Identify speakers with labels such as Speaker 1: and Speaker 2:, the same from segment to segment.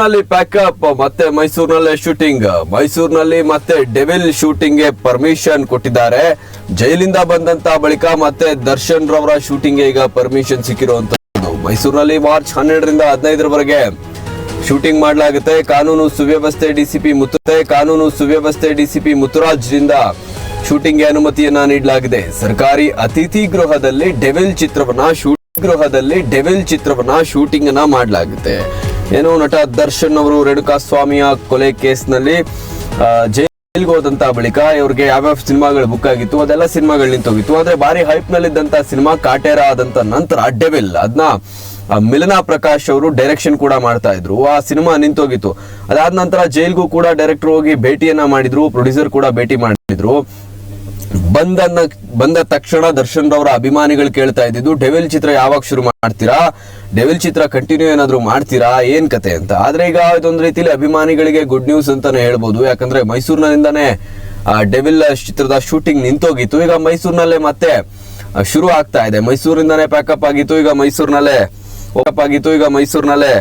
Speaker 1: ನಲ್ಲಿ ಪ್ಯಾಕಪ್ ಮತ್ತೆ ಮೈಸೂರಿನಲ್ಲೇ ಶೂಟಿಂಗ್ ಮೈಸೂರಿನಲ್ಲಿ ಮತ್ತೆ ಡೆವಿಲ್ ಶೂಟಿಂಗ್ಗೆ ಪರ್ಮಿಷನ್ ಕೊಟ್ಟಿದ್ದಾರೆ. ಜೈಲಿಂದ ಬಂದಂತ ಬಳಿಕ ಮತ್ತೆ ದರ್ಶನ್ ರವರ ಶೂಟಿಂಗ್ಗೆ ಈಗ ಪರ್ಮಿಷನ್ ಸಿಕ್ಕಿರುವಂತದ್ದು. ಮೈಸೂರಿನಲ್ಲಿ ಮಾರ್ಚ್ ಹನ್ನೆರಡರಿಂದ ಹದಿನೈದರವರೆಗೆ ಶೂಟಿಂಗ್ ಮಾಡಲಾಗುತ್ತೆ. ಕಾನೂನು ಸುವ್ಯವಸ್ಥೆ ಡಿಸಿಪಿ ಮುತ್ತೆ ಕಾನೂನು ಸುವ್ಯವಸ್ಥೆ ಡಿಸಿಪಿ ಮುತ್ತುರಾಜ್ರಿಂದ ಶೂಟಿಂಗ್ಗೆ ಅನುಮತಿಯನ್ನ ನೀಡಲಾಗಿದೆ. ಸರ್ಕಾರಿ ಅತಿಥಿ ಗೃಹದಲ್ಲಿ ಡೆವಿಲ್ ಚಿತ್ರವನ್ನ ಶೂಟಿಂಗ್ ಗೃಹದಲ್ಲಿ ಡೆವಿಲ್ ಚಿತ್ರವನ್ನ ಶೂಟಿಂಗ್ ಅನ್ನ ಮಾಡಲಾಗುತ್ತೆ. ಏನು ನಟ ದರ್ಶನ್ ಅವರು ರೇಣುಕಾ ಸ್ವಾಮಿಯ ಕೊಲೆ ಕೇಸ್ನಲ್ಲಿ ಜೈಲ್ಗೆ ಹೋದಂತ ಬಳಿಕ ಇವ್ರಿಗೆ ಯಾವ್ಯಾವ ಸಿನಿಮಾಗಳು ಬುಕ್ ಆಗಿತ್ತು, ಅದೆಲ್ಲ ಸಿನಿಮಾಗಳು ನಿಂತೋಗಿತ್ತು. ಆದ್ರೆ ಬಾರಿ ಹೈಪ್ ನಲ್ಲಿದ್ದಂತ ಸಿನಿಮಾ ಕಾಟೇರ ಆದಂತ ನಂತರ ಡೆವಿಲ್ ಅದನ್ನ ಮಿಲನಾ ಪ್ರಕಾಶ್ ಅವರು ಡೈರೆಕ್ಷನ್ ಕೂಡ ಮಾಡ್ತಾ ಇದ್ರು. ಆ ಸಿನಿಮಾ ನಿಂತೋಗಿತ್ತು. ಅದಾದ ನಂತರ ಜೈಲ್ಗೂ ಕೂಡ ಡೈರೆಕ್ಟರ್ ಹೋಗಿ ಭೇಟಿಯನ್ನ ಮಾಡಿದ್ರು ಪ್ರೊಡ್ಯೂಸರ್ ಕೂಡ ಭೇಟಿ ಮಾಡಿದ್ರು. ಬಂದ ಬಂದ ತಕ್ಷಣ ದರ್ಶನ್ ರವರ ಅಭಿಮಾನಿಗಳು ಕೇಳ್ತಾ ಇದ್ದಿದ್ದು, ಡೆವಿಲ್ ಚಿತ್ರ ಯಾವಾಗ ಶುರು ಮಾಡ್ತೀರಾ? ಡೆವಿಲ್ ಚಿತ್ರ ಕಂಟಿನ್ಯೂ ಏನಾದ್ರು ಮಾಡ್ತೀರಾ? ಏನ್ ಕತೆ ಅಂತ. ಆದ್ರೆ ಈಗ ಇದೊಂದು ರೀತಿಲಿ ಅಭಿಮಾನಿಗಳಿಗೆ ಗುಡ್ ನ್ಯೂಸ್ ಅಂತಾನೆ ಹೇಳ್ಬೋದು. ಯಾಕಂದ್ರೆ ಮೈಸೂರಿನಿಂದಾನೇ ಡೆವಿಲ್ ಚಿತ್ರದ ಶೂಟಿಂಗ್ ನಿಂತೋಗಿತ್ತು. ಈಗ ಮೈಸೂರಿನಲ್ಲೇ ಮತ್ತೆ ಶುರು ಆಗ್ತಾ ಇದೆ. ಮೈಸೂರಿಂದಾನೇ ಪ್ಯಾಕಪ್ ಆಗಿತ್ತು. ಈಗ ಮೈಸೂರಿನಲ್ಲೇ ಓಪಪ್ ಆಗಿತ್ತು. ಈಗ ಮೈಸೂರಿನಲ್ಲೇ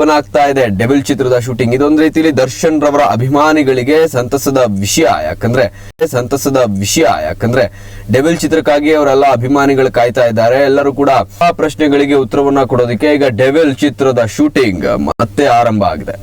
Speaker 1: ಆಗ್ತಾ ಇದೆ. ಡೆವಿಲ್ ಚಿತ್ರದ ಶೂಟಿಂಗ್. ಇದೊಂದು ರೀತಿಯಲ್ಲಿ ದರ್ಶನ್ ರವರ ಅಭಿಮಾನಿಗಳಿಗೆ ಸಂತಸದ ವಿಷಯ. ಯಾಕಂದ್ರೆ, ಸಂತಸದ ವಿಷಯ. ಯಾಕಂದ್ರೆ ಡೆವಿಲ್ ಚಿತ್ರಕ್ಕಾಗಿ ಅವರೆಲ್ಲ ಅಭಿಮಾನಿಗಳು ಕಾಯ್ತಾ ಇದ್ದಾರೆ. ಎಲ್ಲರೂ ಕೂಡ ಆ ಪ್ರಶ್ನೆಗಳಿಗೆ ಉತ್ತರವನ್ನ ಕೊಡೋದಕ್ಕೆ ಈಗ ಡೆವಿಲ್ ಚಿತ್ರದ ಶೂಟಿಂಗ್ ಮತ್ತೆ ಆರಂಭ ಆಗಿದೆ.